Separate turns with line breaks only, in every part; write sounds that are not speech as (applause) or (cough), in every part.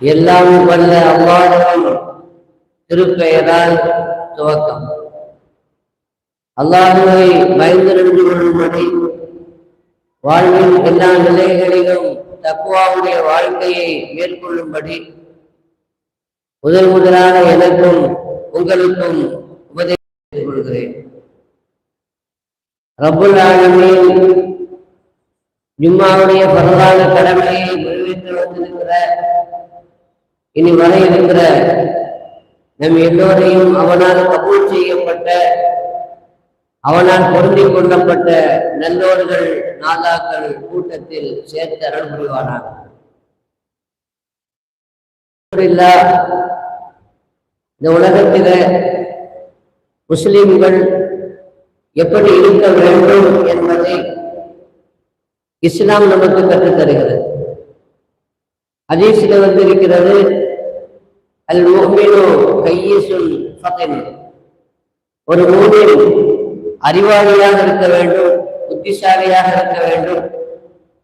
எல்லாம் வல்ல அல்லாஹ்வின் திருப்பெயரால் துவக்கம். அல்லாஹுவை பயந்து நின்று கொள்ளும்படி வாழ்வின் எல்லா நிலைகளிலும் தக்குவாவுடைய வாழ்க்கையை மேற்கொள்ளும்படி முதல் முதலாக எனக்கும் உங்களுக்கும் உபதேசித்துக் கொள்கிறேன் ரப்புல் ஆலமீன் ஜும்மாவுடைய பரவான கடமையை நிறைவேற்றி வந்திருக்கிற இனி வர இருக்கிற நம் எல்லோரையும் அவனால் கபூல் செய்யப்பட்ட அவனால் பொருந்திக் கொள்ளப்பட்ட நல்லோர்கள் நாதாக்கள் கூட்டத்தில் சேர்த்து அருள் புரிவானார் இந்த உலகத்தில முஸ்லிம்கள் எப்படி இருக்க வேண்டும் என்பதை இஸ்லாம் நமக்கு கற்றுத்தருகிறது. தருகிறது சில வந்து இருக்கிறது அல் முஹ்மினு கையீசுல் ஃபதன் ஒரு மூமின் அறிவாளியாக இருக்க வேண்டும் புத்திசாலியாக இருக்க வேண்டும்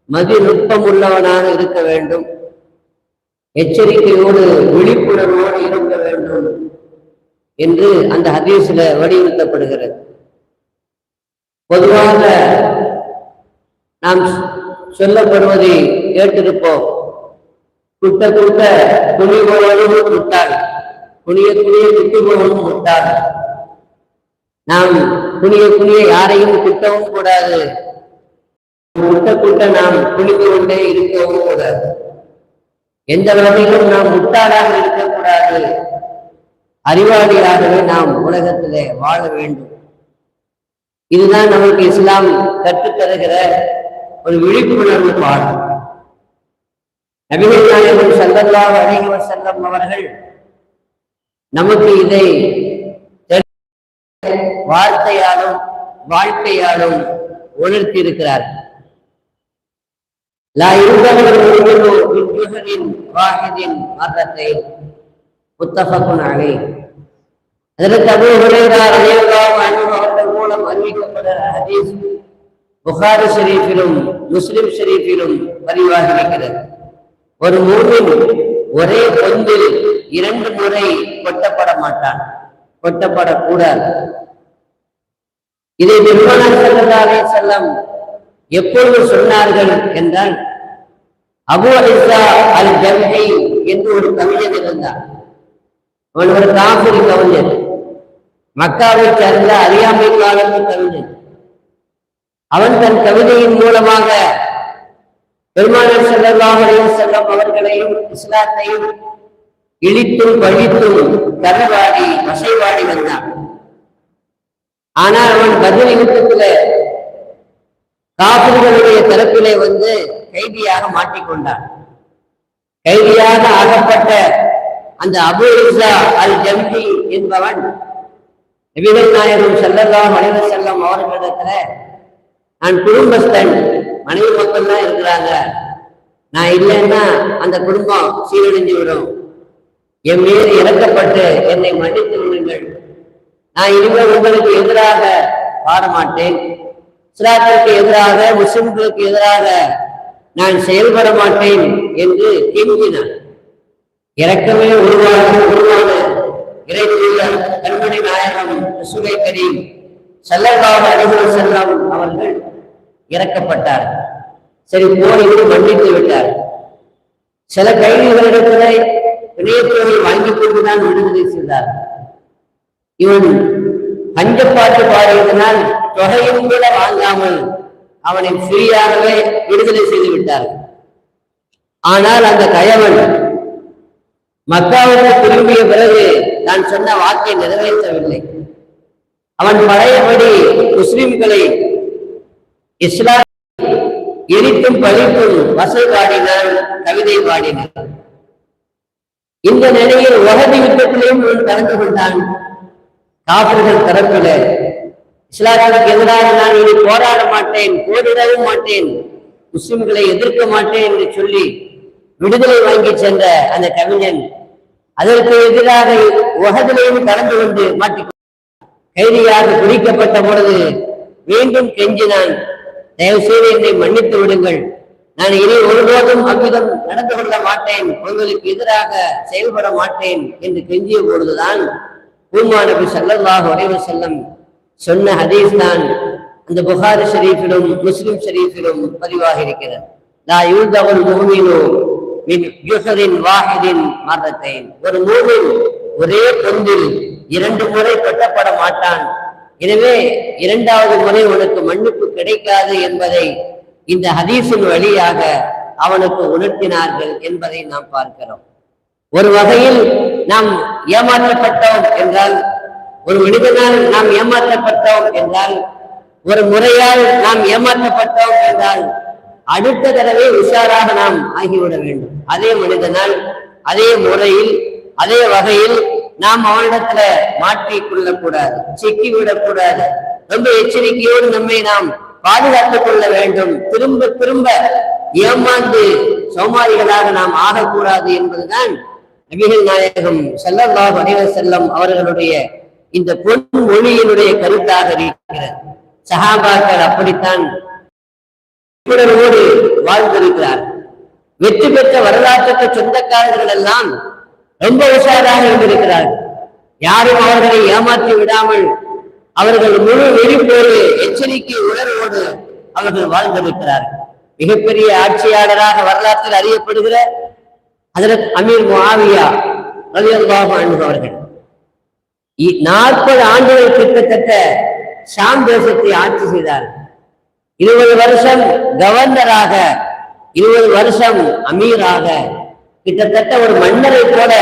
மது நுட்பம் உள்ளவனாக இருக்க வேண்டும் எச்சரிக்கையோடு விழிப்புணர்வோடு இருக்க வேண்டும் என்று அந்த ஹதீஸில் வலியுறுத்தப்படுகிறது. பொதுவாக நாம் சொல்லப்படுவதை கேட்டிருப்போம். குத்த குட்ட துணி போவதும் முட்டாள் குனிய குனிய குட்டி போவதும் நாம் குனிய குனிய யாரையும் திட்டவும் கூடாது. குட்ட குட்ட நாம் குனிந்து கொண்டே இருக்கவும் கூடாது. எந்த வகையிலும் நாம் முட்டாளாக இருக்கக்கூடாது. அறிவாளியாகவே நாம் உலகத்திலே வாழ வேண்டும். இதுதான் நமக்கு இஸ்லாம் கற்றுத்தருகிற ஒரு விழிப்புணர்வு பாடம். நபிகள் சல்லல்லாஹு அலைஹி வஸல்லம் அவர்கள் நமக்கு இதை வார்த்தையாலும் வாழ்க்கையாலும் உணர்த்தி இருக்கிறார் மூலம் அறிவிக்கப்படுகிற ஹதீஸ் புகாரி ஷரீஃபிலும் முஸ்லிம் ஷரீஃபிலும் பதிவாகி இருக்கிறது. ஒரு மூமின் ஒரே பொந்தில் இரண்டு முறை கொட்டப்பட மாட்டான். கொட்டப்படக்கூடாது. இதை நிர்மலர் செல்லதாலே செல்லம். எப்பொழுது சொன்னார்கள் என்றால் அபு அலிசா அல் ஜம்ஹி என்று ஒரு கவிஞன் இருந்தான். அவன் ஒரு காபிரி கவிஞன். மக்காவை சேர்ந்த அறியாமை காலத்து கவிஞன். அவன் தன் கவிதையின் மூலமாக பெருமானார் செல்லல்லாஹு அலைஹி வஸல்லம் அவர்களையும் இஸ்லாத்தையும் இழித்தும் பழித்தும் தரவாடி வசைவாடி வந்தான். ஆனால் அவன் பதில் யுத்தத்துல காபிர்களுடைய தரப்பிலே வந்து கைதியாக மாட்டிக்கொண்டான் கைதியாக ஆகப்பட்ட அந்த அபு இசா அல் ஜம்பி என்பவன் நபிகள் நாயகம் செல்லல்லாம் மனித செல்லம் அவர்களிடத்துல நான் குடும்பஸ்தன் மனைவி மக்கள் தான் இருக்கிறாங்க. நான் இல்லைன்னா அந்த குடும்பம் சீரழிஞ்சு விடும். என் மீது இறக்கப்பட்டு என்னை மன்னித்து விடுங்கள். நான் இனிமேல் உங்களுக்கு எதிராக பாடமாட்டேன். இஸ்லாத்திற்கு எதிராக முஸ்லிம்களுக்கு எதிராக நான் செயல்பட மாட்டேன் என்று கெஞ்சினான் இறக்கமே உருவான உருவான இறைத்தூதர் கண்மணி நாயகம் சுகை கரீம் செல்லல்லாத அடிகள் செல்லம் அவர்கள் இறக்கப்பட்டார். சரி போர் மன்னித்து விட்டார். சில கைதிகளிடத்துல இணையத்தொகை வாங்கி கொண்டுதான் விடுதலை செய்தார். இவன் பஞ்சப்பாட்டு பாடியதனால் தொகையும் கூட வாங்காமல் அவனை ஃப்ரீயாகவே விடுதலை செய்து விட்டார். ஆனால் அந்த கயவன் மக்காவுக்கு திரும்பிய பிறகு நான் சொன்ன வாக்கை நிறைவேற்றவில்லை. அவன் பழையபடி முஸ்லிம்களை இஸ்லாம் எரித்தும் பழித்தும் வசை பாடினான் கவிதை பாடினான் இந்த நிலையில் உலக யுத்தத்திலேயும் இவன் கலந்து கொண்டான். காப்பர்கள் தரப்பில இஸ்லாத்திற்கு எதிராக நான் இனி போராட மாட்டேன் போரிடவும் மாட்டேன் முஸ்லிம்களை எதிர்க்க மாட்டேன் என்று சொல்லி விடுதலை வாங்கி சென்ற அந்த கவிஞன் அதற்கு எதிராக உலகத்திலேயும் கலந்து கொண்டு மாட்டிக் கைதியாக குறிக்கப்பட்ட பொழுது மீண்டும் கெஞ்சினான். தயவு செய்து என்னை மன்னித்து விடுங்கள். நான் இனி ஒருபோதும் அவ்விதம் நடந்து கொள்ள மாட்டேன். உங்களுக்கு எதிராக செயல்பட மாட்டேன் என்று கெஞ்சிய பொழுதுதான் பூமா நபி ஸல்லல்லாஹு அலைஹி சொன்ன ஹதீஸ் தான் அந்த புகாரி ஷரீஃபிலும் முஸ்லிம் ஷரீஃபிலும் பதிவாக இருக்கிறது. லா யூதகுல் முஹ்மினு மின் யுஹரின் வாஹிதின் ஒரு மூவின் ஒரே பொந்தில் இரண்டு முறை கட்டப்பட மாட்டான். எனவே இரண்டாவது முறை உனக்கு மன்னிப்பு கிடைக்காது என்பதை இந்த ஹதீஸின் வழியாக அவனுக்கு உணர்த்தினார்கள் என்பதை நாம் பார்க்கிறோம். ஒரு வகையில் நாம் ஏமாற்றப்பட்டோம் என்றால் ஒரு மனிதனால் நாம் ஏமாற்றப்பட்டோம் என்றால் ஒரு முறையால் நாம் ஏமாற்றப்பட்டோம் என்றால் அடுத்த தடவை உஷாராக நாம் ஆகிவிட வேண்டும். அதே மனிதனால் அதே முறையில் அதே வகையில் நாம் அவனிடத்துல மாற்றிக் கொள்ளக்கூடாது சிக்கி விடக்கூடாது. ரொம்ப எச்சரிக்கையோடு நம்மை நாம் பாதுகாத்துக் கொள்ள வேண்டும். திரும்ப திரும்ப ஏமாந்து சோமாரிகளாக நாம் ஆகக்கூடாது என்பதுதான் நபிகள் நாயகம் செல்லல்லா வணிக செல்லம் அவர்களுடைய இந்த பொன் மொழியினுடைய கருத்தாக இருக்கிறது. சஹாபாக்கள் அப்படித்தான் வாழ்ந்திருக்கிறார் வெற்றி பெற்ற வரலாற்றுக்கு சொந்தக்காரர்கள் எல்லாம் ரொம்ப உஷாராக இருந்திருக்கிறார்கள் யாரும் அவர்களை ஏமாற்றி விடாமல் அவர்கள் முழு வெறிப்போடு எச்சரிக்கை உணர்வோடு அவர்கள் வாழ்ந்திருக்கிறார்கள். மிகப்பெரிய ஆட்சியாளராக வரலாற்றில் அறியப்படுகிற அதற்கு அமீர் மாவியா ரலியல்லாஹு அன்ஹு அவர்கள். இ- நாற்பது ஆண்டுகள் கிட்டத்தட்ட ஷாம் தேசத்தை ஆட்சி செய்தார். இருபது வருஷம் கவர்னராக இருபது வருஷம் அமீராக கிட்டத்தட்ட ஒரு மன்னரை போல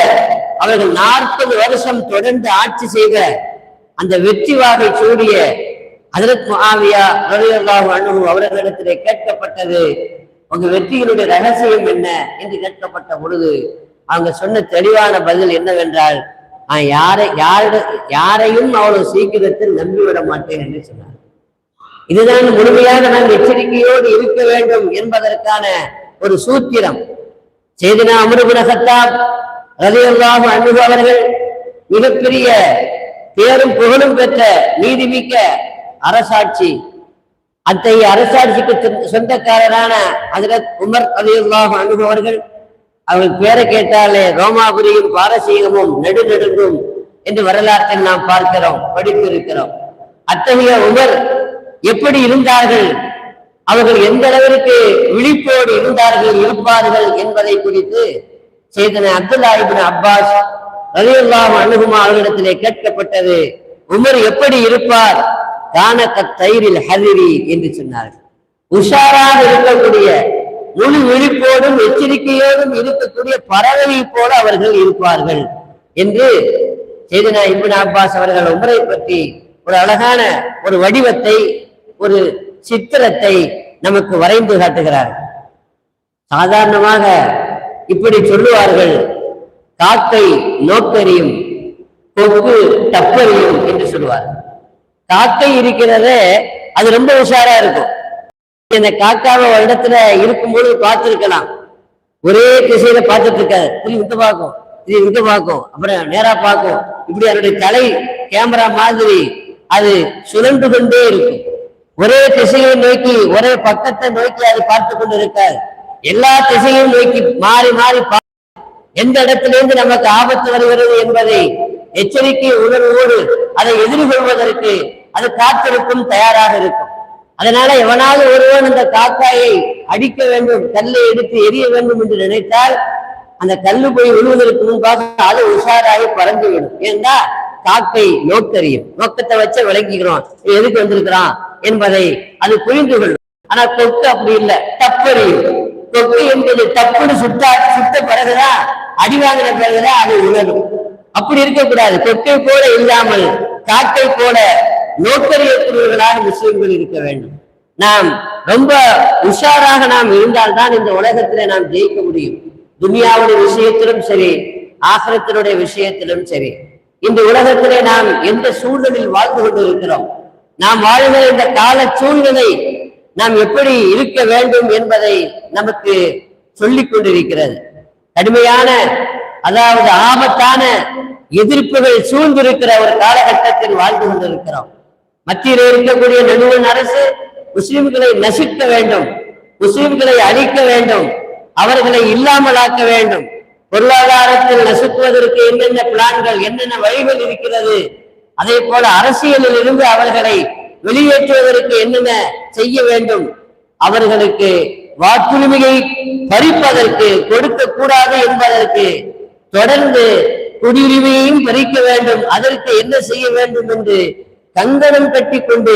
அவர்கள் நாற்பது வருஷம் தொடர்ந்து ஆட்சி செய்த அந்த வெற்றி வாகை சூடிய அதற்கு முஆவியா ரலியல்லாஹு அன்ஹு அவர்களிடத்திலே கேட்கப்பட்டது. உங்க வெற்றியினுடைய ரகசியம் என்ன என்று கேட்கப்பட்ட பொழுது அவங்க சொன்ன தெளிவான பதில் என்னவென்றால் நான் யாரை யாரிட யாரையும் அவ்வளவு சீக்கிரத்தில் நம்பிவிட மாட்டேன் என்று சொன்னார். இதுதான் முழுமையாக நாம் எச்சரிக்கையோடு இருக்க வேண்டும் என்பதற்கான ஒரு சூத்திரம். செய்தினா அமருபுன சத்தாப் ரலியல்லாஹு அன்ஹு அவர்கள் மிகப்பெரிய பேரும் புகழும் பெற்ற நீதிமிக்க அரசாட்சி. அத்தகைய அரசாட்சிக்கு சொந்தக்காரரான அதிரத் உமர் ரலியல்லாஹு அன்ஹு அவர்கள் அவர்கள் பேரை கேட்டாலே ரோமாபுரியும் பாரசீகமும் நெடுநெடுங்கும் என்று வரலாற்றில் நாம் பார்க்கிறோம் படித்திருக்கிறோம். அத்தகைய உமர் எப்படி இருந்தார்கள்? அவர்கள் எந்த அளவிற்கு விழிப்போடு இருந்தார்கள் இருப்பார்கள் என்பதை குறித்து செய்தன அப்துல்லா இப்னு அப்பாஸ் ரலியல்லாஹு அணுகுமா அவர்களிடத்திலே கேட்கப்பட்டது. உமர் எப்படி இருப்பார்? தானக்க தயிரில் ஹதிரி என்று சொன்னார்கள். உஷாராக இருக்கக்கூடிய முழு விழிப்போடும் எச்சரிக்கையோடும் இருக்கக்கூடிய பறவை போல அவர்கள் இருப்பார்கள் என்று செய்தனா இபின் அப்பாஸ் அவர்கள் உமரை பற்றி ஒரு அழகான ஒரு வடிவத்தை ஒரு சித்திரத்தை நமக்கு வரைந்து காட்டுகிறார். சாதாரணமாக இப்படி சொல்லுவார்கள். காக்கை நோக்கரியும் கொக்கு தப்பறியும் என்று சொல்லுவார். காக்கை இருக்கிறதே அது ரொம்ப உஷாரா இருக்கும். இந்த காக்காவை ஒரு இடத்துல இருக்கும்போது பார்த்துருக்கலாம். ஒரே திசையில பார்த்துட்டு இருக்காது திரும்பி இங்க பார்க்கும் இது இங்க பார்க்கும் அப்புறம் நேரா பார்க்கும். இப்படி அதனுடைய தலை கேமரா மாதிரி அது சுழன்று கொண்டே இருக்கும். ஒரே திசையை நோக்கி ஒரே பக்கத்தை நோக்கி அதை பார்த்து கொண்டு இருக்காது எல்லா திசையும் நோக்கி மாறி மாறி எந்த இடத்திலிருந்து நமக்கு ஆபத்து வருகிறது என்பதை எச்சரிக்கை உணர்வோடு அதை எதிர்கொள்வதற்கு அது காத்திருக்கும் தயாராக இருக்கும். அதனால எவனாவது ஒருவன் அந்த காக்காயை அடிக்க வேண்டும் கல்லை எடுத்து எரிய வேண்டும் என்று நினைத்தால் அந்த கல்லு போய் விழுவதற்கு முன்பாக அது உஷாராகி பறந்துவிடும். ஏன்னா காக்கை நோக்கறியும். நோக்கத்தை வச்சு விளங்கிக்கிறோம் எதுக்கு வந்திருக்கிறான்? என்பதை அது புரிந்து கொள்ளும். ஆனா கொக்கு அப்படி இல்லை. தப்பறியும் கொக்கு என்பது தப்புன்னு சுட்டா சுட்ட பிறகுதான் அடி வாங்கின பிறகுதான் அது உணரும் அப்படி இருக்கக்கூடாது. கொக்கை போல இல்லாமல் காக்கை போல நோக்கறியக்கூடியவர்களாக முஸ்லிம்கள் இருக்க வேண்டும். நாம் ரொம்ப உஷாராக நாம் இருந்தால்தான் இந்த உலகத்திலே நாம் ஜெயிக்க முடியும். துனியாவுடைய விஷயத்திலும் சரி ஆசிரத்தினுடைய விஷயத்திலும் சரி. இந்த உலகத்திலே நாம் எந்த சூழ்நிலையில் வாழ்ந்து கொண்டிருக்கிறோம்? நாம் வாழ்கிற இந்த கால சூழ்நிலை நாம் எப்படி இருக்க வேண்டும் என்பதை நமக்கு சொல்லிக் கொண்டிருக்கிறது. கடுமையான அதாவது ஆபத்தான எதிர்ப்புகள் சூழ்ந்திருக்கிற ஒரு காலகட்டத்தில் வாழ்ந்து கொண்டிருக்கிறோம். மத்தியில் இருக்கக்கூடிய நடுவன் அரசு முஸ்லிம்களை நசிக்க வேண்டும் முஸ்லிம்களை அழிக்க வேண்டும் அவர்களை இல்லாமலாக்க வேண்டும். பொருளாதாரத்தில் நசுக்குவதற்கு என்னென்ன பிளான்கள் என்னென்ன வழிகள் இருக்கிறது அதே போல அரசியலில் இருந்து அவர்களை வெளியேற்றுவதற்கு என்னென்ன செய்ய வேண்டும்? அவர்களுக்கு வாக்குரிமையை பறிப்பதற்கு கொடுக்க கூடாது என்பதற்கு தொடர்ந்து குடியுரிமையையும் பறிக்க வேண்டும். அதற்கு என்ன செய்ய வேண்டும் என்று கங்கணம் கட்டி கொண்டு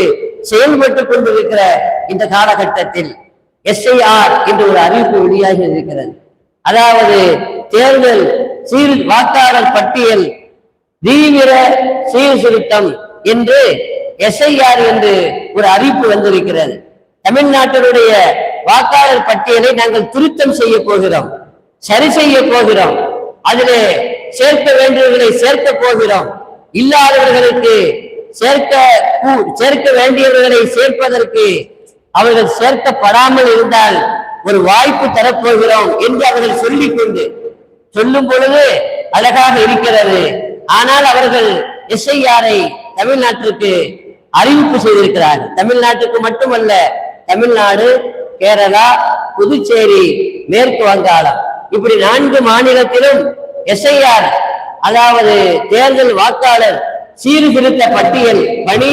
செயல்பட்டுக் கொண்டிருக்கிற இந்த காலகட்டத்தில் எஸ்ஐஆர் என்று ஒரு அறிவிப்பு வெளியாகி இருக்கிறது. அதாவது தேர்தல் சீர் வாக்காளர் பட்டியல் தீவிர சீர்திருத்தம் என்று எஸ்ஐஆர் என்று ஒரு அறிவிப்பு வந்திருக்கிறது. தமிழ்நாட்டினுடைய வாக்காளர் பட்டியலை நாங்கள் திருத்தம் செய்ய போகிறோம் சரி செய்ய போகிறோம் அதிலே சேர்க்க வேண்டியவர்களை சேர்க்க போகிறோம். இல்லாதவர்களுக்கு சேர்க்க சேர்க்க வேண்டியவர்களை சேர்ப்பதற்கு அவர்கள் சேர்க்கப்படாமல் இருந்தால் ஒரு வாய்ப்பு தரப்போகிறோம் என்று அவர்கள் சொல்லிக் கொண்டு சொல்லும் பொழுது அழகாக இருக்கிறது. ஆனால் அவர்கள் எஸ்ஐஆரை தமிழ்நாட்டிற்கு அறிவிப்பு செய்திருக்கிறார்கள் தமிழ்நாட்டுக்கு மட்டுமல்ல தமிழ்நாடு கேரளா புதுச்சேரி மேற்கு வங்காளம். இப்படி நான்கு மாநிலத்திலும் எஸ்ஐஆர் அதாவது தேர்தல் வாக்காளர் சீர்திருத்த பட்டியல் பணி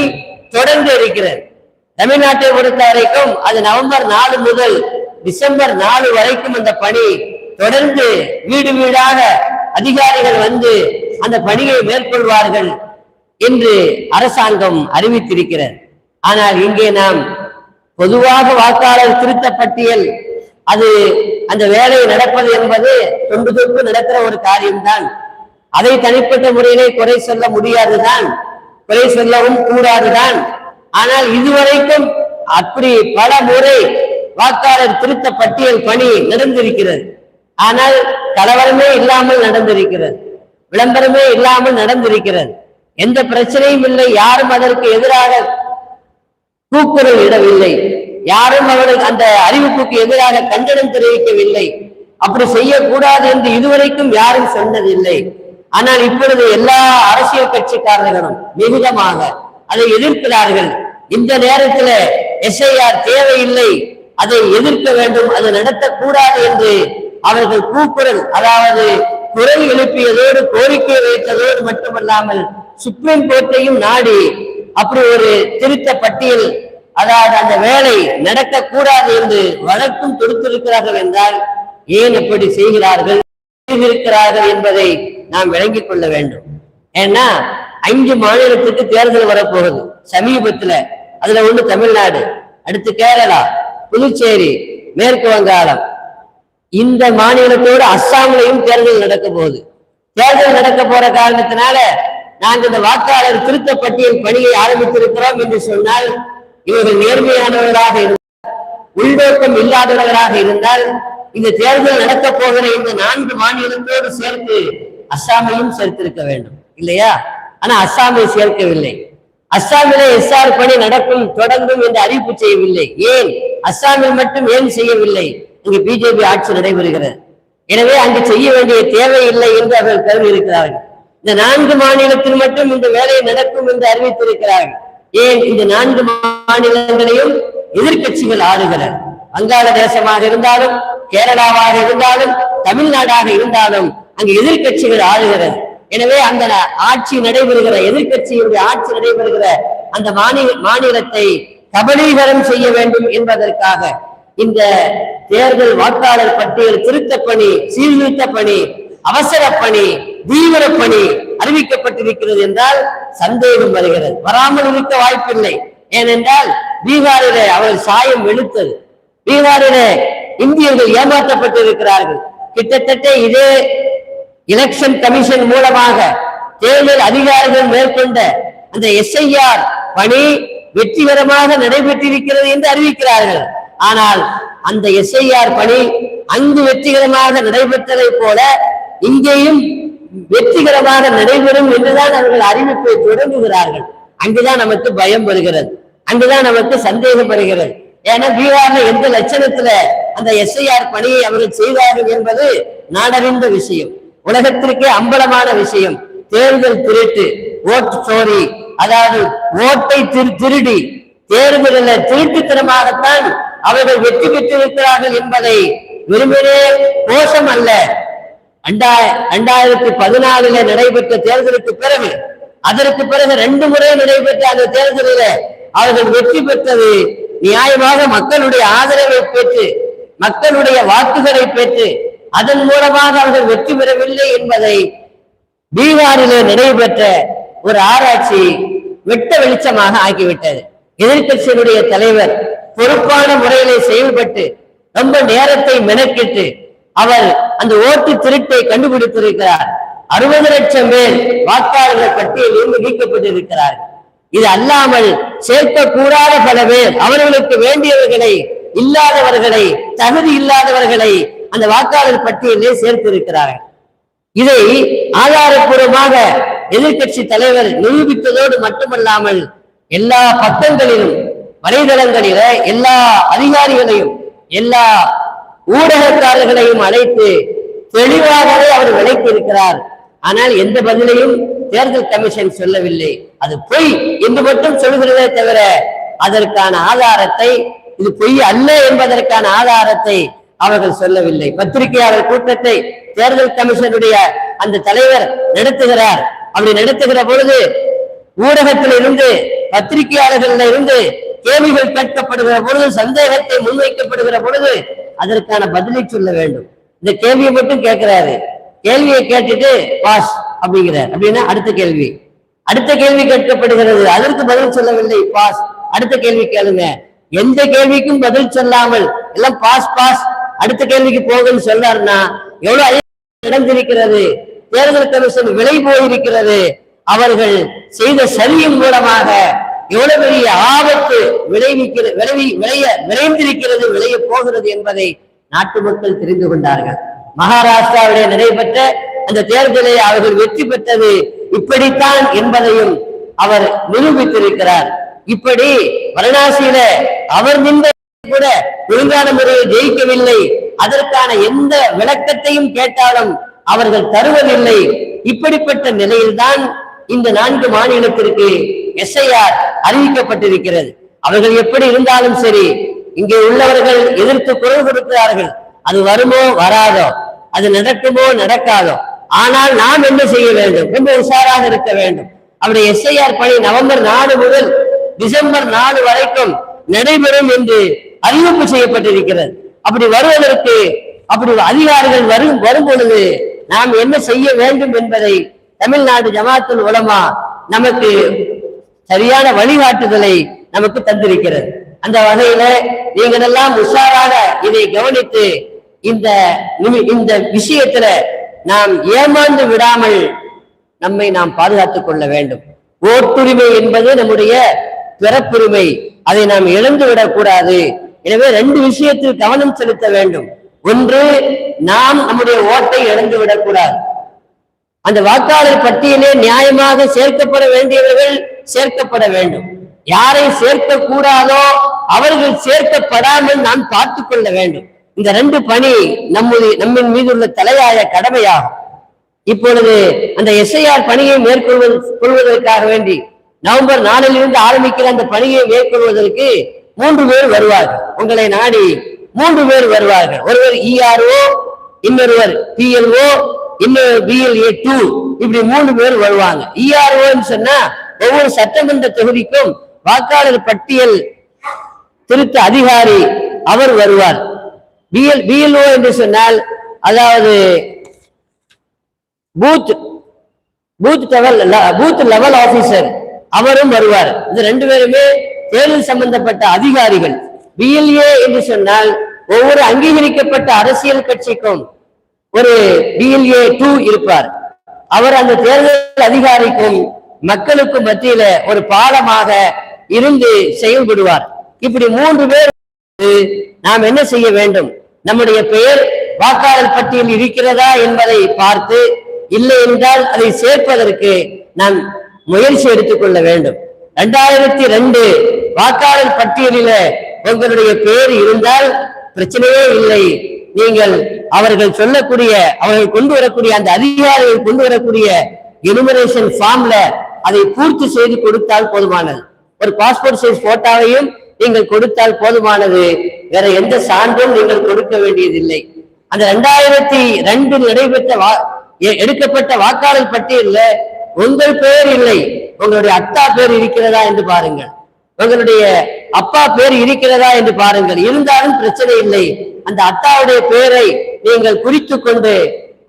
தொடர்ந்து இருக்கிறது. தமிழ்நாட்டை பொறுத்த வரைக்கும் அது நவம்பர் நாலு முதல் டிசம்பர் நாலு வரைக்கும் அந்த பணி தொடர்ந்து வீடு வீடாக அதிகாரிகள் வந்து அந்த பணியை மேற்கொள்வார்கள் என்று அரசாங்கம் அறிவித்திருக்கிறது. ஆனால் இங்கே நாம் பொதுவாக வாக்காளர் திருத்த பட்டியல் அது அந்த வேலை நடப்பது என்பது தொண்டு தொட்டு நடக்கிற ஒரு காரியம்தான். அதை தனிப்பட்ட முறையிலே குறை சொல்ல முடியாதுதான் குறை சொல்லவும் கூடாதுதான். ஆனால் இதுவரைக்கும் அப்படி பல முறை வாக்காளர் திருத்த பட்டியல் பணி நடந்திருக்கிறது. ஆனால் கலவரமே இல்லாமல் நடந்திருக்கிறது. விளம்பரமே இல்லாமல் நடந்திருக்கிறது. எந்த பிரச்சனையும் இல்லை. யாரும் அதற்கு எதிராக கூக்குரல் இடவில்லை. யாரும் அவர்கள் அந்த அறிவிப்புக்கு எதிராக கண்டனம் தெரிவிக்கவில்லை. அப்படி செய்யக்கூடாது என்று இதுவரைக்கும் யாரும் சொன்னதில்லை. ஆனால் இப்பொழுது எல்லா அரசியல் கட்சிக்காரர்களும் மிகுதமாக அதை எதிர்க்கிறார்கள். இந்த நேரத்தில் எஸ்ஐஆர் தேவையில்லை. அதை எதிர்க்க வேண்டும். அது நடத்தக்கூடாது என்று அவர்கள் கூக்குரல் அதாவது குரல் எழுப்பியதோடு கோரிக்கை வைத்ததோடு மட்டுமல்லாமல் சுப்ரீம் கோர்ட்டையும் நாடி அப்படி ஒரு திருத்த பட்டியல் அதாவது அந்த வேலை நடக்கக்கூடாது என்று வழக்கும் தொடுத்திருக்கிறார்கள் என்றால் ஏன் அப்படி செய்கிறார்கள் செய்திருக்கிறார்கள் என்பதை நாம் விளங்கிக் கொள்ள வேண்டும். ஏன்னா அஞ்சு மாநிலத்துக்கு தேர்தல் வரப்போகுது. சமீபத்துல அதுல ஒண்ணு தமிழ்நாடு அடுத்து கேரளா புதுச்சேரி மேற்கு வங்காளம். இந்த மாநிலத்தோடு அஸ்ஸாம்லையும் தேர்தல் நடக்க போகுது. தேர்தல் நடக்க போற காரணத்தினால நாங்கள் இந்த வாக்காளர் திருத்த பட்டியல் பணியை ஆரம்பித்திருக்கிறோம் என்று சொன்னால் இவர்கள் நேர்மையானவர்களாக இருந்தால் உள்நோக்கம் இல்லாதவர்களாக இருந்தால் இந்த தேர்தல் நடக்க போகிற இந்த நான்கு மாநிலத்தோடு சேர்த்து அஸ்ஸாமையும் சேர்த்திருக்க வேண்டும். இல்லையா? ஆனா அஸ்ஸாமை சேர்க்கவில்லை. அஸ்ஸாமிலே எஸ்ஆர் பணி நடக்கும் தொடங்கும் என்று அறிவிப்பு செய்யவில்லை. ஏன்? அஸ்ஸாமில் மட்டும் ஏன் செய்யவில்லை? இங்கு பிஜேபி ஆட்சி நடைபெறுகிறது. எனவே அங்கு செய்ய வேண்டிய தேவையில்லை என்று அவர்கள் கருதி இருக்கிறார்கள் இந்த நான்கு மாநிலத்தில் மட்டும் இந்த வேலை நடக்கும் என்று அறிவித்திருக்கிறார்கள். ஏன் இந்த நான்கு மாநிலங்களையும் எதிர்கட்சிகள் ஆளுகிறார் வங்காளதேசமாக இருந்தாலும் கேரளாவாக இருந்தாலும் தமிழ்நாடாக இருந்தாலும் அங்கு எதிர்க்கட்சிகள் ஆளுகிறது எனவே அந்த ஆட்சி நடைபெறுகிற எதிர்கட்சியினுடைய ஆட்சி நடைபெறுகிற அந்த மாநில மாநிலத்தை கபலீகரம் செய்ய வேண்டும் என்பதற்காக இந்த தேர்தல் வாக்காளர் பட்டியல் திருத்த பணி சீர்திருத்த பணி அவசர பணி தீவிர பணி அறிவிக்கப்பட்டிருக்கிறது என்றால் சந்தேகம் வருகிறது. வராமல் இருக்க வாய்ப்பில்லை. ஏனென்றால் பீகாரிலே அவர் சாயம் வெளுத்தது. பீகாரிலே இந்தியர்கள் ஏமாற்றப்பட்டிருக்கிறார்கள். கிட்டத்தட்ட இதே எலெக்ஷன் கமிஷன் மூலமாக தேர்தல் அதிகாரிகள் மேற்கொண்ட அந்த எஸ்ஐஆர் பணி வெற்றிகரமாக நடைபெற்றிருக்கிறது என்று அறிவிக்கிறார்கள். ஆனால் அந்த எஸ்ஐஆர் பணி அங்கு வெற்றிகரமாக நடைபெற்றதை போல இங்கேயும் வெற்றிகரமாக நடைபெறும் என்றுதான் அவர்கள் அறிவிப்பை தொடங்குகிறார்கள். அங்குதான் நமக்கு பயம் வருகிறது. அங்குதான் நமக்கு சந்தேகம் வருகிறது. ஏன்னா பீகார்ல எந்த லட்சணத்துல அந்த எஸ்ஐஆர் பணியை அவர்கள் செய்தார்கள் என்பது நாடறிந்த விஷயம். உலகத்திற்கே அம்பலமான விஷயம். தேர்தல் திருட்டு ஓட் சோரி அதாவது ஓட்டை திரு திருடி. தேர்தலில் திருட்டுத்தனமாகத்தான் அவர்கள் வெற்றி பெற்றிருக்கிறார்கள் என்பதை விரும்பினே கோஷம் அல்ல. இரண்டாயிரத்தி பதினாலுல நடைபெற்ற தேர்தலுக்கு பிறகு அதற்கு பிறகு ரெண்டு முறை நடைபெற்ற அந்த தேர்தலில் அவர்கள் வெற்றி பெற்றது. நியாயமாக மக்களுடைய ஆதரவை பெற்று மக்களுடைய வாக்குகளை பெற்று அதன் மூலமாக அவர்கள் வெற்றி பெறவில்லை என்பதை பீகாரிலே நடைபெற்ற ஒரு ஆராய்ச்சி வெட்ட வெளிச்சமாக ஆக்கிவிட்டது எதிர்கட்சியினுடைய தலைவர் பொறுப்பான முறையிலே செயல்பட்டு ரொம்ப நேரத்தை மெனக்கிட்டு அவர் அந்த ஓட்டு திருட்டை கண்டுபிடித்திருக்கிறார். அறுபது லட்சம் பேர் வாக்காளர்கள் பட்டியலில் இருந்து நீக்கப்பட்டிருக்கிறார். இது அல்லாமல் சேர்க்கக்கூடாத பல பேர் அவர்களுக்கு வேண்டியவர்களை இல்லாதவர்களை தகுதி இல்லாதவர்களை அந்த வாக்காளர் பட்டியலே சேர்த்திருக்கிறார்கள். இதை ஆதாரப்பூர்வமாக எதிர்கட்சி தலைவர் நிரூபித்ததோடு மட்டுமல்லாமல் எல்லா பக்கங்களிலும் வலைதளங்களில எல்லா அதிகாரிகளையும் எல்லா ஊடகக்காரர்களையும் அழைத்து தெளிவாகவே அவர் விளக்கி இருக்கிறார் ஆனால் எந்த பதிலையும் தேர்தல் கமிஷன் சொல்லவில்லை. அது பொய் என்று மட்டும் சொல்கிறதே தவிர அதற்கான ஆதாரத்தை இது பொய் அல்ல என்பதற்கான ஆதாரத்தை அவர்கள் சொல்லவில்லை. பத்திரிகையாளர் கூட்டத்தை தேர்தல் கமிஷனுடைய அந்த தலைவர் நடத்துகிறார். அப்படி நடத்துகிற பொழுது ஊடகத்தில் இருந்து பத்திரிகையாளர்கள் இருந்து கேள்விகள் கேட்கப்படுகிற பொழுது சந்தேகத்தை முன்வைக்கப்படுகிற பொழுது அதற்கான பதிலை சொல்ல வேண்டும். இந்த கேள்வியை மட்டும் கேட்கிறாரு. கேள்வியை கேட்டுட்டு பாஸ் அப்படிங்கிறார். அப்படின்னா அடுத்த கேள்வி. அடுத்த கேள்வி கேட்கப்படுகிறது. அதற்கு பதில் சொல்லவில்லை பாஸ் அடுத்த கேள்வி கேளுங்க. எந்த கேள்விக்கும் பதில் சொல்லாமல் எல்லாம் பாஸ் பாஸ் அடுத்த கேள்விக்கு போகுன்னு சொன்னார்னா எவ்வளவு நடந்திருக்கிறது? தேர்தல் கமிஷன் விலை போயிருக்கிறது. அவர்கள் செய்த சரியின் மூலமாக எவ்வளவு பெரிய ஆபத்து விளைவிக்கிற விளைவி விளைய விளைந்திருக்கிறது விளைய போகிறது என்பதை நாட்டு மக்கள் தெரிந்து கொண்டார்கள். மகாராஷ்டிராவிலே நடைபெற்ற அந்த தேர்தலை அவர்கள் வெற்றி பெற்றது இப்படித்தான் என்பதையும் அவர் நிரூபித்திருக்கிறார். இப்படி வாரணாசியில அவர் நின்ற கூட ஒழுங்கான முறையில் ஜெயிக்கவில்லை. அதற்கான எந்த விளக்கத்தையும் கேட்டாலும் அவர்கள் தருவதில்லை. இப்படிப்பட்ட நிலையில்தான் இந்த நான்கு மாநிலத்திற்கு எஸ்ஐஆர் அறிவிக்கப்பட்டிருக்கிறது. அவர்கள் எப்படி இருந்தாலும் சரி இங்கே உள்ளவர்கள் எதிர்த்து குரல் கொடுக்கிறார்கள். அது வருமோ வராதோ அது நடக்குமோ நடக்காதோ. ஆனால் நாம் என்ன செய்ய வேண்டும்? ரொம்ப உஷாராக இருக்க வேண்டும். அவருடைய எஸ்ஐஆர் பணி நவம்பர் நாலு முதல் டிசம்பர் நாலு வரைக்கும் நடைபெறும் என்று அறிவிப்பு செய்யப்பட்டிருக்கிறது. அப்படி வருவதற்கு அப்படி அதிகாரிகள் வரும் வரும் பொழுது நாம் என்ன செய்ய வேண்டும் என்பதை தமிழ்நாடு ஜமாத்துல் உலமா நமக்கு சரியான வழிகாட்டுதலை நமக்கு தந்திருக்கிறது. அந்த வகையில நீங்கள் எல்லாம் உஷாராக இதை கவனித்து இந்த இந்த விஷயத்துல நாம் ஏமாந்து விடாமல் நம்மை நாம் பாதுகாத்துக் கொள்ள வேண்டும். ஓட்டுரிமை என்பது நம்முடைய பிறப்புரிமை. அதை நாம் இழந்து விடக்கூடாது. எனவே ரெண்டு விஷயத்தில் கவனம் செலுத்த வேண்டும். ஒன்று நாம் நம்முடைய ஓட்டை இழந்து விடக்கூடாது. அந்த வாக்காளர் பட்டியலே நியாயமாக சேர்க்கப்பட வேண்டியவர்கள் சேர்க்கப்பட வேண்டும். யாரை சேர்க்க கூடாதோ அவர்கள் சேர்க்கப்படாமல் நாம் பார்த்து கொள்ள வேண்டும். இந்த ரெண்டு பணி நம்முடைய நம்மின் மீது உள்ள தலையாய கடமையாகும். இப்பொழுது அந்த எஸ்ஐஆர் பணியை மேற்கொள்வது கொள்வதற்காக வேண்டி நவம்பர் நாளிலிருந்து ஆரம்பிக்கிற அந்த பணியை மேற்கொள்வதற்கு மூன்று பேர் வருவார்கள். உங்களை நாடி மூன்று பேர் வருவார்கள். ஒருவர் இஆர்ஓ இன்னொருவர் பிஎல்ஓ இன்னொரு பிஎல்ஏ டூ இப்படி மூணு பேர் வருவாங்க. இஆர்ஓன்னு சொன்னா ஒவ்வொரு சட்டமன்ற தொகுதிக்கும் வாக்காளர் பட்டியல் திருத்த அதிகாரி அவர் வருவார். பிஎல் பிஎல்ஓ என்று சொன்னால் அதாவது booth booth level booth level officer அவரும் வருவார். இந்த ரெண்டு பேருமே தேர்தல் சம்பந்தப்பட்ட அதிகாரிகள். பிஎல்ஏ என்று சொன்னால் ஒவ்வொரு அங்கீகரிக்கப்பட்ட அரசியல் கட்சிக்கும் ஒரு பிஎல்ஏ டூ இருப்பார். அவர் அந்த தேர்தல் அதிகாரிக்கும் மக்களுக்கும் மத்தியில ஒரு பாலமாக இருந்து செயல்படுவார். இப்படி மூன்று பேர் நாம் என்ன செய்ய வேண்டும்? நம்முடைய பெயர் வாக்காளர் பட்டியல் இருக்கிறதா என்பதை பார்த்து இல்லை என்றால் அதை சேர்ப்பதற்கு நாம் முயற்சி எடுத்துக்கொள்ள வேண்டும். இரண்டாயிரத்தி ரெண்டு வாக்காளர் பட்டியலில உங்களுடைய பெயர் இருந்தால் பிரச்சனையே இல்லை. நீங்கள் அவர்கள் சொல்லக்கூடிய அவர்கள் கொண்டு வரக்கூடிய அந்த அதிகாரிகள் கொண்டு வரக்கூடிய எனுமரேஷன் ஃபார்ம்ல அதை பூர்த்தி செய்து கொடுத்தால் போதுமானது. ஒரு பாஸ்போர்ட் சைஸ் போட்டோவையும் நீங்கள் கொடுத்தால் போதுமானது. வேற எந்த சான்றும் நீங்கள் கொடுக்க வேண்டியதில்லை. அந்த ரெண்டாயிரத்தி ரெண்டில் நடைபெற்ற வா- எ- எடுக்கப்பட்ட வாக்காளர் பட்டியலில் உங்கள் பெயர் இல்லை. உங்களுடைய அத்தா பேர் இருக்கிறதா என்று பாருங்கள். உங்களுடைய அப்பா பேர் இருக்கிறதா என்று பாருங்கள். இருந்தாலும் பிரச்சனை இல்லை. அந்த அத்தாவுடைய பெயரை நீங்கள் குறித்து கொண்டு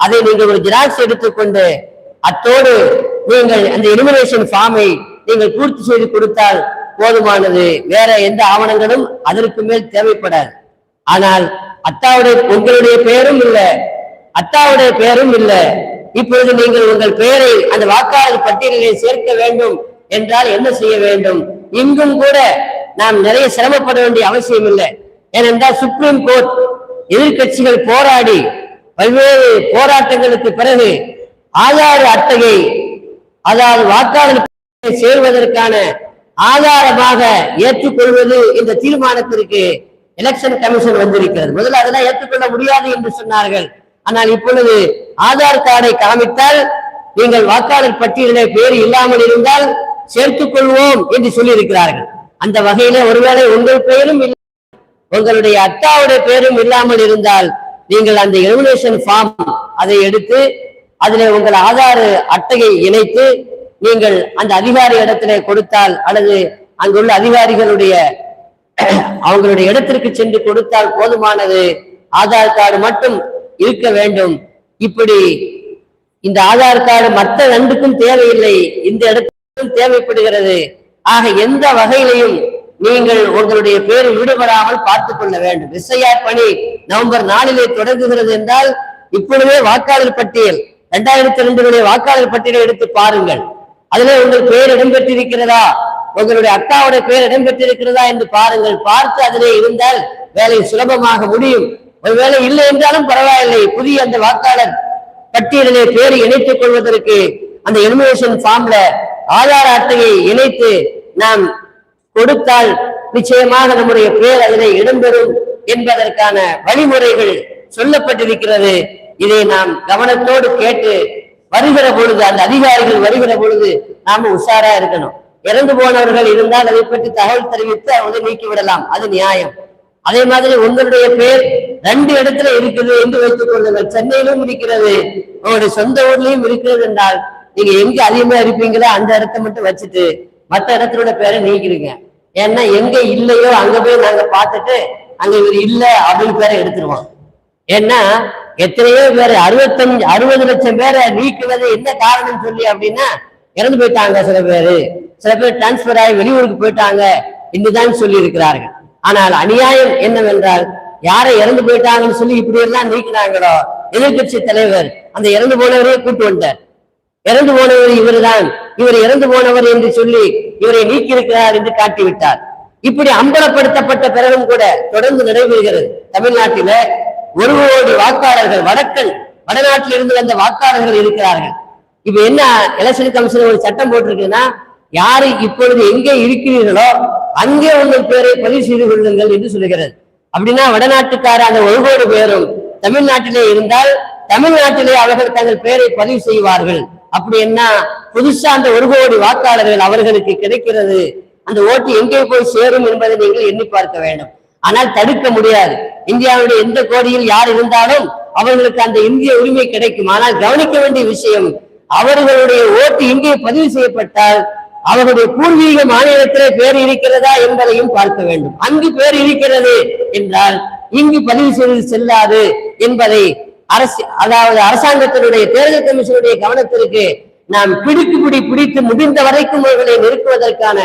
அதை நீங்கள் ஒரு ஜெராக்ஸ் எடுத்துக்கொண்டு அத்தோடு நீங்கள் அந்த எலிமினேஷன் ஃபார்மை நீங்கள் பூர்த்தி செய்து கொடுத்தால் போதுமானது. வேற எந்த ஆவணங்களும் அதற்கு மேல் தேவைப்படாது. ஆனால் அத்தாவுடைய உங்களுடைய பெயரும் இல்லை. அத்தாவுடைய பெயரும் இல்லை. இப்பொழுது நீங்கள் உங்கள் பெயரை அந்த வாக்காளர் பட்டியலில் சேர்க்க வேண்டும் என்றால் என்ன செய்ய வேண்டும்? இங்கும் கூட நாம் நிறைய சிரமப்பட வேண்டிய அவசியம் இல்லை. ஏனென்றால் சுப்ரீம் கோர்ட் எதிர்க்கட்சிகள் போராடி பல்வேறு போராட்டங்களுக்கு பிறகு ஆதார் அட்டையை அதாவது வாக்காளர் சேர்வதற்கான ஆதாரமாக ஏற்றுக்கொள்வது இந்த தீர்மானத்திற்கு எலெக்ஷன் கமிஷன் வந்திருக்கிறது. முதல்ல அதெல்லாம் ஏற்றுக்கொள்ள முடியாது என்று சொன்னார்கள். ஆனால் இப்பொழுது ஆதார் கார்டை காமித்தால் நீங்கள் வாக்காளர் பட்டியலிலே பேர் இல்லாமல் இருந்தால் சேர்த்துக் கொள்வோம் என்று சொல்லியிருக்கிறார்கள். அந்த வகையிலே ஒருவேளை உங்கள் பெயரும் இல்லை உங்களுடைய அத்தாவுடைய பேரும் இல்லாமல் இருந்தால் நீங்கள் அந்த எலிமினேஷன் ஃபார்ம் அதை எடுத்து அதில் உங்கள் ஆதார் அட்டையை இணைத்து நீங்கள் அந்த அதிகாரி இடத்திலே கொடுத்தால் அல்லது அங்குள்ள அதிகாரிகளுடைய (clears throat) அவங்களுடைய இடத்திற்கு சென்று கொடுத்தால் போதுமானது. ஆதார் கார்டு மட்டும் இருக்க வேண்டும். இப்படி இந்த ஆதார் கார்டு மற்ற ரெண்டுக்கும் தேவையில்லை. இந்த இடத்துக்கும் தேவைப்படுகிறது. ஆக எந்த வகையிலையும் நீங்கள் உங்களுடைய பேரில் ஈடுபடாமல் பார்த்துக் கொள்ள வேண்டும். விசையார் பணி நவம்பர் நாலிலே தொடங்குகிறது என்றால் இப்பொழுதே வாக்காளர் பட்டியல் இரண்டாயிரத்தி ரெண்டுடைய வாக்காளர் பட்டியலை எடுத்து பாருங்கள். அதிலே உங்கள் பெயர் இடம்பெற்றிருக்கிறதா? உங்களுடைய அக்காவுடைய பெயர் இடம்பெற்றிருக்கிறதா என்று பாருங்கள். பார்த்து அதிலே இருந்தால் வேலை சுலபமாக முடியும். ஒருவேளை இல்லை என்றாலும் பரவாயில்லை. புதிய அந்த வாக்காளர் பட்டியலிலே பேர் இணைத்துக் கொள்வதற்கு அந்த எலிமினேஷன் ஃபார்ம்ல ஆதார் அட்டையை இணைத்து நாம் கொடுத்தால் நிச்சயமாக நம்முடைய பேர் அதனை இடம்பெறும் என்பதற்கான வழிமுறைகள் சொல்லப்பட்டிருக்கிறது. இதை நாம் கவனத்தோடு கேட்டு வருகிற பொழுது அந்த அதிகாரிகள் வருகிற பொழுது நாம உஷாரா இருக்கணும். இறந்து போனவர்கள் இருந்தால் அதை பற்றி தகவல் தெரிவித்து அவங்க நீக்கி விடலாம். அது நியாயம். அதே மாதிரி உங்களுடைய பேர் ரெண்டு இடத்துல இருக்குது என்று வைத்துக் கொள்ளுங்கள். சென்னையிலும் இருக்கிறது உங்களுடைய சொந்த ஊர்லயும் இருக்கிறது என்றால் நீங்க எங்க அதிகமா இருப்பீங்களோ அந்த இடத்த மட்டும் வச்சுட்டு மற்ற இடத்தோட பேரை நீக்கிடுங்க. ஏன்னா எங்க இல்லையோ அங்க போய் நாங்க பார்த்துட்டு அங்க இவர் இல்லை அப்படின்னு பேரை எடுத்துருவோம் ஏன்னா எத்தனையோ பேர் அறுபத்தஞ்சு அறுபது லட்சம் பேரை நீக்குவது என்ன காரணம் சொல்லி அப்படின்னா இறந்து போயிட்டாங்க சில பேரு. சில பேர் டிரான்ஸ்பர் ஆகி வெளியூருக்கு போயிட்டாங்க என்றுதான் சொல்லி இருக்கிறார்கள் ஆனால் அநியாயம் என்னவென்றால் யாரை இறந்து போயிட்டாங்கன்னு சொல்லி இப்படி எல்லாம் நீக்கினாங்களோ எதிர்கட்சி தலைவர் அந்த இறந்து போனவரே கூட்டு வந்தார் இறந்து போனவர் இவர்தான். இவர் இறந்து போனவர் என்று சொல்லி இவரை நீக்கியிருக்கிறார் என்று காட்டிவிட்டார். இப்படி அம்பலப்படுத்தப்பட்ட பிறகும் கூட தொடர்ந்து நடைபெறுகிறது. தமிழ்நாட்டில ஒரு கோடி வாக்காளர்கள் வடக்கன் வடநாட்டில் இருந்து வந்த வாக்காளர்கள் இருக்கிறார்கள். இப்ப என்ன எலெக்ஷன் கமிஷன் ஒரு சட்டம் போட்டிருக்குன்னா யாரு இப்பொழுது எங்கே இருக்கிறீர்களோ அங்கே உங்கள் பேரை பதிவு செய்து கொள்ளுங்கள் என்று சொல்லுகிறது. அப்படின்னா வடநாட்டுக்கார அந்த ஒரு கோடி பேரும் தமிழ்நாட்டிலே இருந்தால் தமிழ்நாட்டிலே அவர்கள் தங்கள் பெயரை பதிவு செய்வார்கள். அப்படி என்ன? புதுசா அந்த ஒரு கோடி வாக்காளர்கள் அவர்களுக்கு கிடைக்கிறது. அந்த ஓட்டு எங்கே போய் சேரும் என்பதை நீங்கள் எண்ணி பார்க்க வேண்டும். ஆனால் தடுக்க முடியாது. இந்தியாவுடைய எந்த கோடியில் யார் இருந்தாலும் அவர்களுக்கு அந்த இந்திய உரிமை கிடைக்கும். ஆனால் கவனிக்க வேண்டிய விஷயம் அவர்களுடைய ஓட்டு இங்கே பதிவு செய்யப்பட்டால் அவர்களுடைய பூர்வீக மாநிலத்திலே பேர் இருக்கிறதா என்பதையும் பார்க்க வேண்டும். அங்கு பேர் இருக்கிறது என்றால் இங்கு பதிவு செய்து செல்லாது என்பதை அரசு அதாவது அரசாங்கத்தினுடைய தேர்தல் கமிஷனுடைய கவனத்திற்கு நாம் பிடிக்குப்பிடி பிடித்து முடிந்த வரைக்கும் அவர்களை நிறுத்துவதற்கான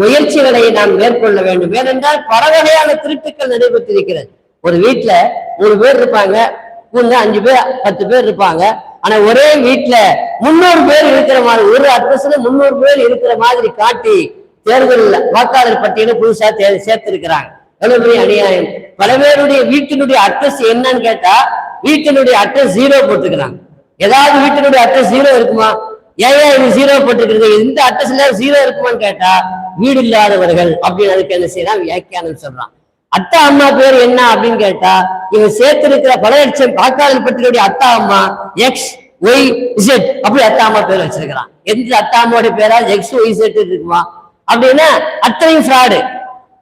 முயற்சிகளை நாம் மேற்கொள்ள வேண்டும். ஏனென்றால் பல வகையான திருட்டுக்கள் நடைபெற்றிருக்கிறது. ஒரு வீட்டுல மூணு பேர் இருப்பாங்க மூணு அஞ்சு பேர் பத்து பேர் இருப்பாங்க. ஆனா ஒரே வீட்டுல முன்னூறு பேர் இருக்கிற மாதிரி ஒரு அட்ரஸ்ல முன்னூறு பேர் இருக்கிற மாதிரி காட்டி தேர்தல் வாக்காளர் பட்டியலை புதுசா சேர்த்திருக்கிறாங்க. எவ்வளவு பெரிய அநியாயம். பல பேருடைய வீட்டினுடைய அட்ரஸ் என்னன்னு கேட்டா வீட்டினுடைய அட்ரஸ் ஜீரோ போட்டுக்கிறாங்க. ஏதாவது வீட்டினுடைய அட்ரஸ் ஜீரோ இருக்குமா? ஏன் இது ஜீரோ போட்டுக்கிறது? இந்த அட்ரஸ்ல ஜீரோ இருக்குமான்னு கேட்டா வீடு இல்லாதவர்கள் அப்படின்னு அதுக்கு என்ன செய்யலாம் வியாக்கியானம் சொல்றான். அத்தா அம்மா பேர் என்ன அப்படின்னு கேட்டா இவன் சேர்த்திருக்கிற பல லட்சம் வாக்காளர் பற்றியுடைய அத்தா அம்மா எக்ஸ் ஒய் இசட் அப்படி அத்தா அம்மா பேர் வச்சிருக்கிறான். எந்த அத்தா அம்மாவோட பேரா? எக்ஸ் ஒய் இசட் இருக்குமா? அப்படின்னா அத்தனையும் ஃப்ராடு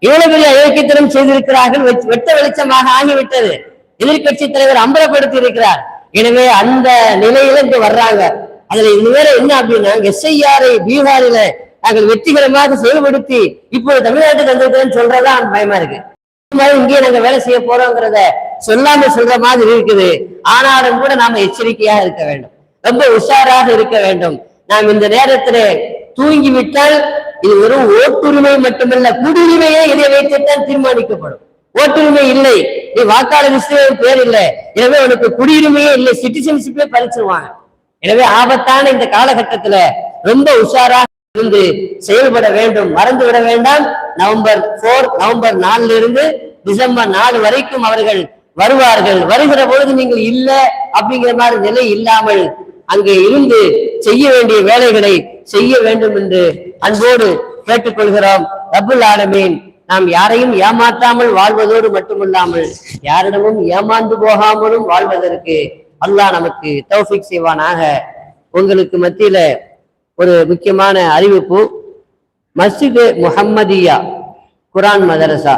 இவ்வளவு பெரிய இயக்கத்திலும் செய்திருக்கிறார்கள் வெட்ட வெளிச்சமாக ஆகிவிட்டது. எதிர்க்கட்சி தலைவர் அம்பலப்படுத்தி இருக்கிறார் எனவே அந்த நிலையில இங்க வர்றாங்க. அதுல இதுவேற என்ன அப்படின்னா எஸ்ஐஆரை பீகாரில நாங்கள் வெற்றிகரமாக செயல்படுத்தி இப்போது தமிழ்நாட்டுக்கு வந்திருக்கிறேன்னு சொல்றதான் பயமா இருக்கு. மாதிரி இங்கே நாங்க வேலை செய்ய போறோங்கிறத சொல்லாம சொல்ற மாதிரி இருக்குது. ஆனாலும் கூட நாம எச்சரிக்கையாக இருக்க வேண்டும். ரொம்ப உஷாராக இருக்க வேண்டும். நாம் இந்த நேரத்துல தூங்கி விட்டால் இது வெறும் ஓட்டுரிமை மட்டுமல்ல குடியுரிமையே இதை வைத்துத்தான் தீர்மானிக்கப்படும். ஓட்டுரிமை இல்லை. நீ வாக்காளர் லிஸ்டில் பேர் இல்லை. எனவே உனக்கு குடியுரிமையே இல்லை. சிட்டிசன்ஷிப்பே பறிச்சிருவாங்க. எனவே ஆபத்தான இந்த காலகட்டத்துல ரொம்ப உஷாராக இருந்து செயல்பட வேண்டும். மறந்து விட வேண்டாம். நவம்பர் போர் நவம்பர் நாலுல இருந்து டிசம்பர் நாலு வரைக்கும் அவர்கள் வருவார்கள். வருகிற பொழுது நீங்கள் இல்ல அப்படிங்கிற மாதிரி நிலை இல்லாமல் அங்கே இருந்து செய்ய வேண்டிய வேலைகளை செய்ய வேண்டும் என்று அன்போடு கேட்டுக்கொள்கிறோம். ரபுல் ஆலமீன். நாம் யாரையும் ஏமாற்றாமல் வாழ்வதோடு மட்டுமல்லாமல் யாரிடமும் ஏமாந்து போகாமலும் வாழ்வதற்கு அல்லாஹ் நமக்கு தௌஃபிக் செய்வானாக. உங்களுக்கு மத்தியில ஒரு முக்கியமான அறிவிப்பு. மஸ்ஜிது முஹம்மதியா குரான் மதரசா.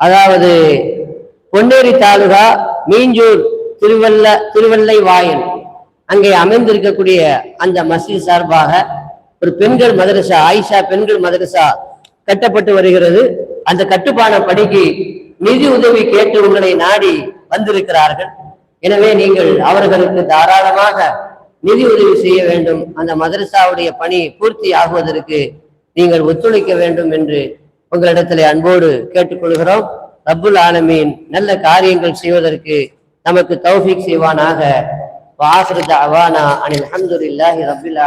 அதாவது பொன்னேரி தாலுகா மீஞ்சூர் திருவல்ல திருவல்லை வாயல் அங்கே அமைந்திருக்கக்கூடிய அந்த மஸ்ஜித் சார்பாக ஒரு பெண்கள் மதரசா ஆயிஷா பெண்கள் மதரசா கட்டப்பட்டு வருகிறது. அந்த கட்டுப்பான படிக்கு நிதி உதவி கேட்டு உங்களை நாடி வந்திருக்கிறார்கள். எனவே நீங்கள் அவர்களுக்கு தாராளமாக நிதி உதவி செய்ய வேண்டும். அந்த மதரசாவுடைய பணி பூர்த்தி ஆகுவதற்கு நீங்கள் ஒத்துழைக்க வேண்டும் என்று உங்களிடத்திலே அன்போடு கேட்டுக்கொள்கிறோம். ரப்புல் ஆலமீன் நல்ல காரியங்கள் செய்வதற்கு நமக்கு தௌஃபிக் செய்வானாக. வாஹிரு அவானா அனில் அஹமதுல்லாஹி ரபுல்லா